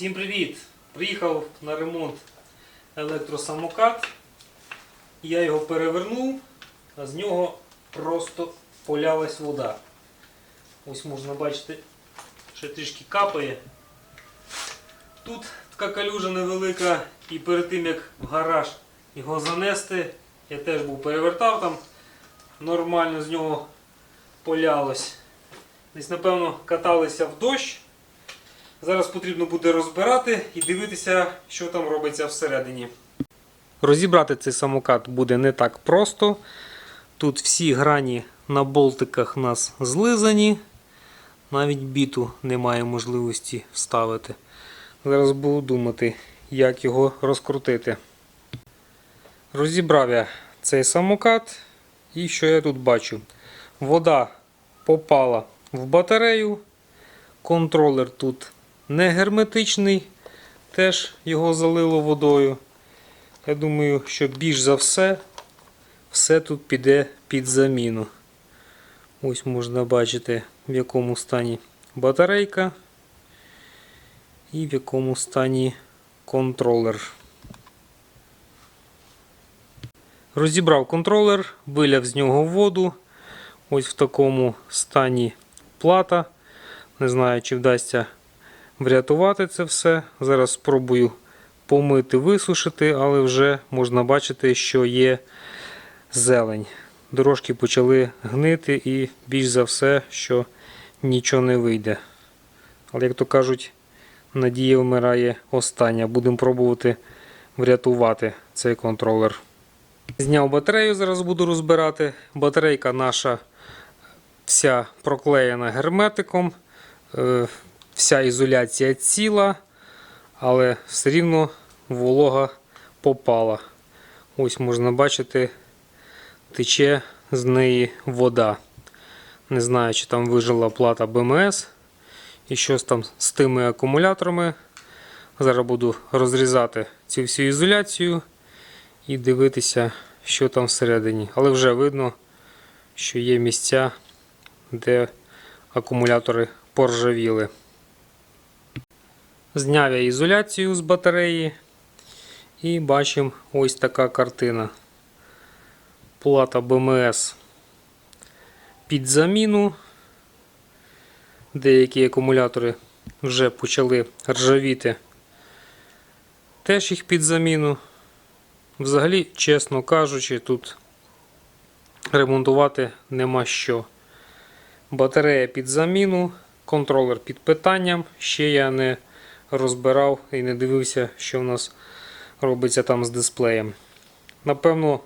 Всім привіт! Приїхав на ремонт електросамокат. Я його перевернув, а з нього просто полялась вода. Ось можна бачити, що трішки капає. Тут така калюжа невелика, і перед тим як в гараж його занести, я теж був перевертав там, нормально з нього полялось. Десь, напевно, каталися в дощ. Зараз потрібно буде розбирати і дивитися, що там робиться всередині. Розібрати цей самокат буде не так просто. Тут всі грані на болтиках у нас злизані. Навіть біту немає можливості вставити. Зараз буду думати, як його розкрутити. Розібрав я цей самокат. І що я тут бачу? Вода попала в батарею. Контролер тут не герметичний, теж його залило водою. Я думаю, що більш за все, все тут піде під заміну. Ось можна бачити, в якому стані батарейка і в якому стані контролер. Розібрав контролер, виляв з нього воду. Ось в такому стані плата. Не знаю, чи вдасться врятувати це все. Зараз спробую помити, висушити, але вже можна бачити, що є зелень. Дорожки почали гнити і більш за все, що нічого не вийде. Але, як то кажуть, надія вмирає остання. Будемо пробувати врятувати цей контролер. Зняв батарею, зараз буду розбирати. Батарейка наша вся проклеєна герметиком. Вся ізоляція ціла, але все рівно волога попала. Ось можна бачити, тече з неї вода. Не знаю, чи там вижила плата БМС і щось там з тими акумуляторами. Зараз буду розрізати цю всю ізоляцію і дивитися, що там всередині. Але вже видно, що є місця, де акумулятори поржавіли. Зняв я ізоляцію з батареї і бачимо ось така картина. Плата БМС під заміну. Деякі акумулятори вже почали ржавіти. Теж їх під заміну. Взагалі, чесно кажучи, тут ремонтувати нема що. Батарея під заміну, контролер під питанням. Ще я не розбирав і не дивився, що в нас робиться там з дисплеєм. Напевно,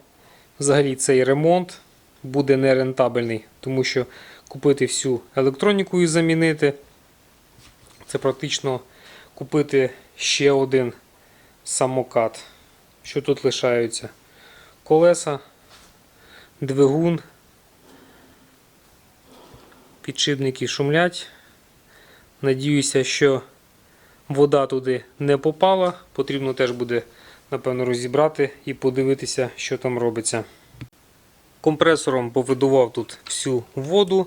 взагалі цей ремонт буде нерентабельний, тому що купити всю електроніку і замінити. Це практично купити ще один самокат. Що тут лишаються? Колеса, двигун, підшипники шумлять. Надіюся, що вода туди не попала. Потрібно теж буде, напевно, розібрати і подивитися, що там робиться. Компресором повидував тут всю воду,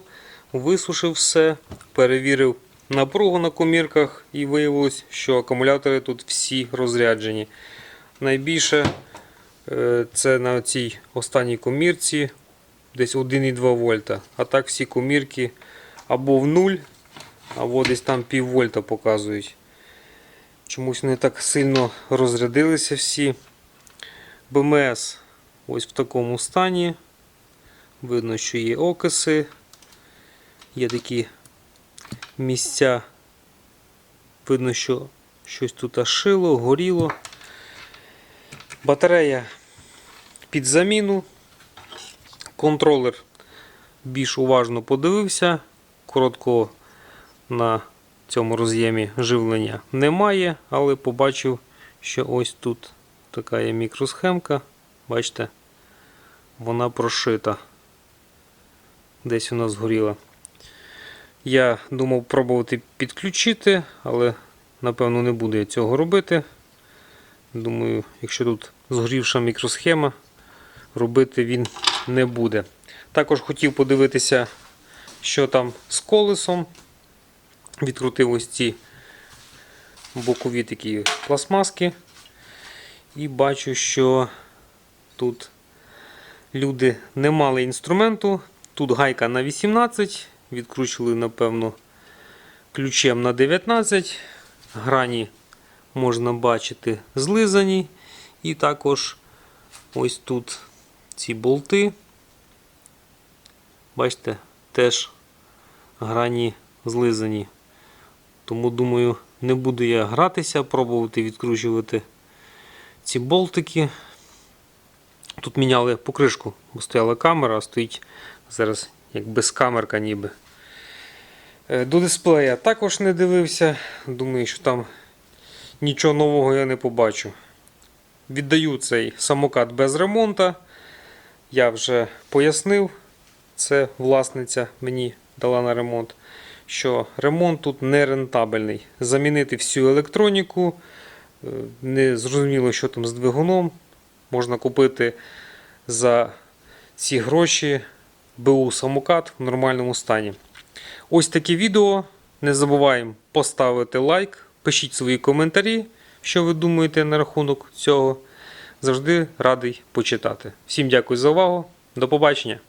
висушив все, перевірив напругу на комірках і виявилось, що акумулятори тут всі розряджені. Найбільше е, це на цій останній комірці десь 1,2 вольта. А так всі комірки або в нуль, або десь там пів вольта показують. Чомусь вони так сильно розрядилися всі. БМС ось в такому стані. Видно, що є окиси, є такі місця. Видно, що щось тут шило, горіло. Батарея під заміну. Контролер більш уважно подивився. Короткого на цьому роз'ємі живлення немає, але побачив, що ось тут така є мікросхемка. Бачите, вона прошита. Десь вона згоріла. Я думав пробувати підключити, але напевно не буду я цього робити. Думаю, якщо тут згорівша мікросхема, робити він не буде. Також хотів подивитися, що там з колесом. Відкрутив ось ці бокові такі пластмаски. І бачу, що тут люди не мали інструменту. Тут гайка на 18, відкручували, напевно, ключем на 19. Грані можна бачити злизані. І також ось тут ці болти. Бачите, теж грані злизані. Тому думаю, не буду я гратися, пробувати відкручувати ці болтики. Тут міняли покришку, бо стояла камера, а стоїть зараз як безкамерка ніби. Е, До дисплея також не дивився. Думаю, що там нічого нового я не побачу. Віддаю цей самокат без ремонту. Я вже пояснив, це власниця мені дала на ремонт, що ремонт тут не рентабельний. Замінити всю електроніку, е, не зрозуміло, що там з двигуном. Можна купити за ці гроші БУ самокат в нормальному стані. Ось таке відео. Не забуваємо поставити лайк, пишіть свої коментарі, що ви думаєте на рахунок цього. Завжди радий почитати. Всім дякую за увагу. До побачення!